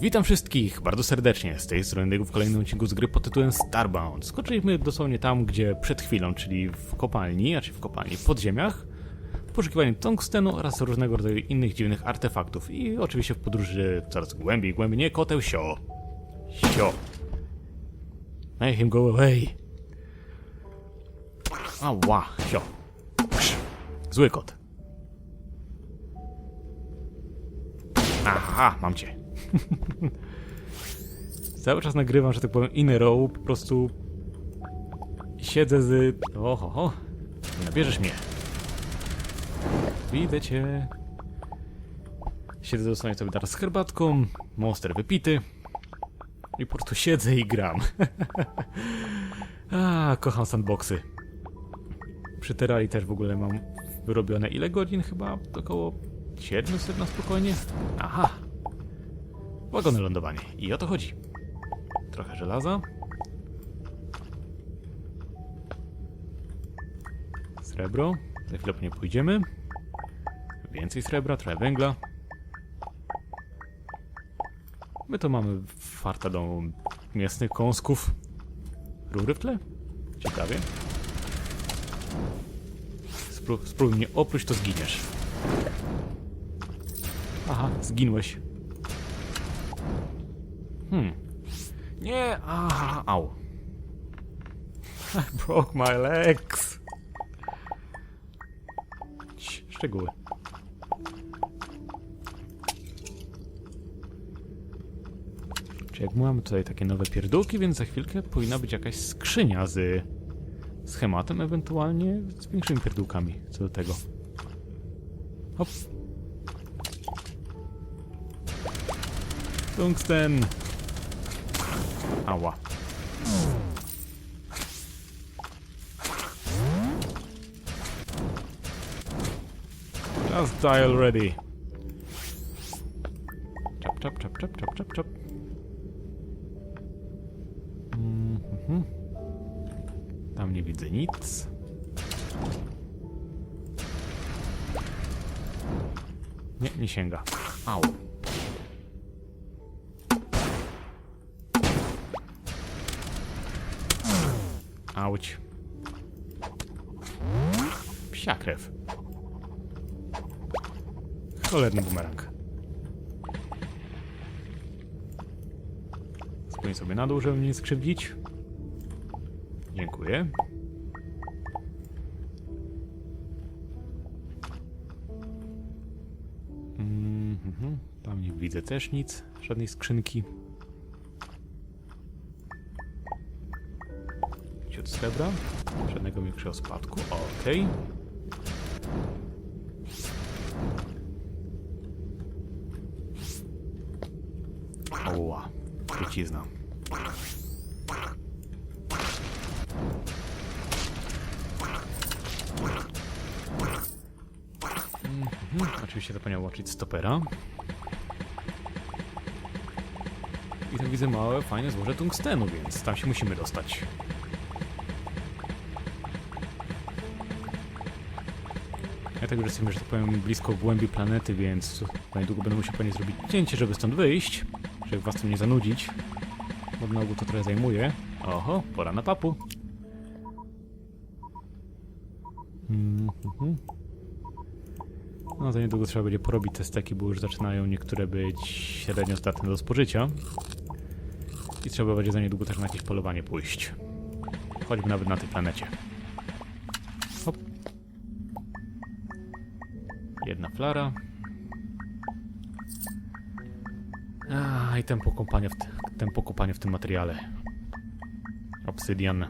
Witam wszystkich bardzo serdecznie. Z tej strony w kolejnym odcinku z gry pod tytułem Starbound. Skoczyliśmy dosłownie tam, gdzie przed chwilą, czyli w kopalni, znaczy w kopalni w podziemiach, w poszukiwaniu tungstenu oraz różnego rodzaju innych dziwnych artefaktów. I oczywiście w podróży coraz głębiej, głębiej. Nie koteł, sio. Sio. Make him go away. Ała, sio. Zły kot. Aha, mam cię. Cały czas nagrywam, że tak powiem, in row, po prostu siedzę z... Oho, ho. nabierzesz mnie. Widzę cię. Siedzę dosłownie sobie teraz z herbatką, monster wypity i po prostu siedzę i gram. A, kocham sandboxy. Przy Terrarii też w ogóle mam wyrobione ile godzin? Chyba około 700 na spokojnie. Aha, Łagodne lądowanie. I o to chodzi. Trochę żelaza. Srebro. Za chwilę po nie pójdziemy. Więcej srebra, trochę węgla. My to mamy farta do mięsnych kąsków. Rury w tle? Ciekawie. Spró spróbuj mnie oprócz, to zginiesz. Aha, zginłeś. Hmm. Nie, aha, au. I broke my legs. Szczegóły. Jak mamy tutaj takie nowe pierdółki, więc za chwilkę powinna być jakaś skrzynia z schematem, ewentualnie z większymi pierdółkami co do tego. Hop. Tungsten! Ała. Just die already. Czap, czap, czap, czap, czap, czap, czap. Mhm. Tam nie widzę nic. Nie, nie sięga. Au. Auć. Psia krew. Cholerny bumerang. Spójrz sobie na dół, żeby mnie nie skrzywdzić. Dziękuję. Mhm, Tam nie widzę też nic, żadnej skrzynki. Srebra. Żadnego większego spadku. Okej. Oła. Trucizna. Mhm. Oczywiście zapomniał łączyć stopera. I tam widzę małe, fajne złoże tungstenu, więc tam się musimy dostać. Ja tak już jesteśmy, że tak powiem, blisko głębi planety, więc niedługo będę musiał pewnie zrobić cięcie, żeby stąd wyjść, żeby was tym nie zanudzić. Bo na ogół to trochę zajmuje. Oho, pora na papu. Mhm. No, za niedługo trzeba będzie porobić te steki, bo już zaczynają niektóre być średnio zdatne do spożycia. I trzeba będzie za niedługo też na jakieś polowanie pójść. Choćby nawet na tej planecie. Jedna flara. A, i tempo kopania w, te, tempo kopania w tym materiale. Obsydian.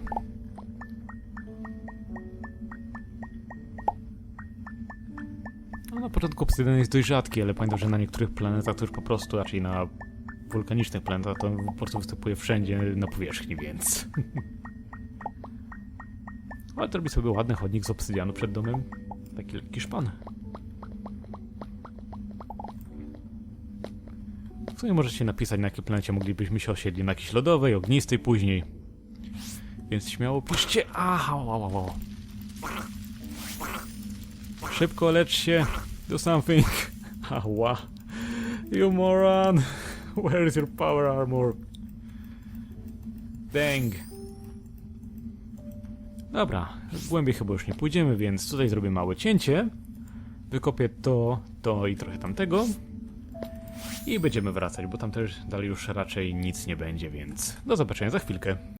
No, na początku obsydian jest dość rzadki, ale pamiętam, że na niektórych planetach to już po prostu, raczej na wulkanicznych planetach, to po prostu występuje wszędzie na powierzchni, więc... ale to robi sobie ładny chodnik z obsydianu przed domem. Taki lekki szpan. W sumie możecie napisać, na jakiej planecie moglibyśmy się osiedli. Na jakiejś lodowej, ognistej później. Więc śmiało piszcie. Aha, wow, wow, wow. Szybko lecz się. Do something. Ała. You moron. Where is your power armor? Dang. Dobra, głębiej chyba już nie pójdziemy, więc tutaj zrobię małe cięcie. Wykopię to, to i trochę tamtego. I będziemy wracać, bo tam też dalej już raczej nic nie będzie, więc do zobaczenia za chwilkę.